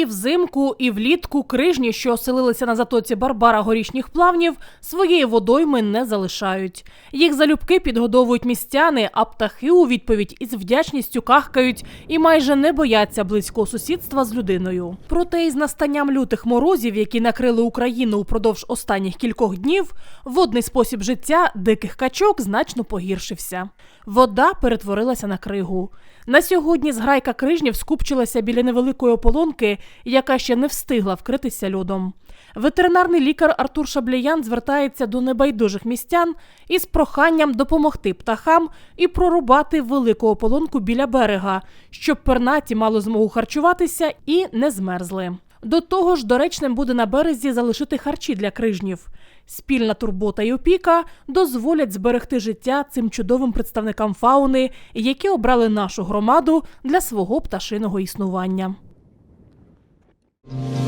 І взимку, і влітку крижні, що оселилися на затоці Барбара горішніх плавнів, своєї водойми не залишають. Їх залюбки підгодовують містяни, а птахи у відповідь із вдячністю кахкають і майже не бояться близького сусідства з людиною. Проте із настанням лютих морозів, які накрили Україну упродовж останніх кількох днів, водний спосіб життя диких качок значно погіршився. Вода перетворилася на кригу. На сьогодні зграйка крижнів скупчилася біля невеликої ополонки, яка ще не встигла вкритися льодом. Ветеринарний лікар Артур Шабліян звертається до небайдужих містян із проханням допомогти птахам і прорубати велику ополонку біля берега, щоб пернаті мали змогу харчуватися і не змерзли. До того ж, доречним буде на березі залишити харчі для крижнів. Спільна турбота і опіка дозволять зберегти життя цим чудовим представникам фауни, які обрали нашу громаду для свого пташиного існування. Mm-hmm.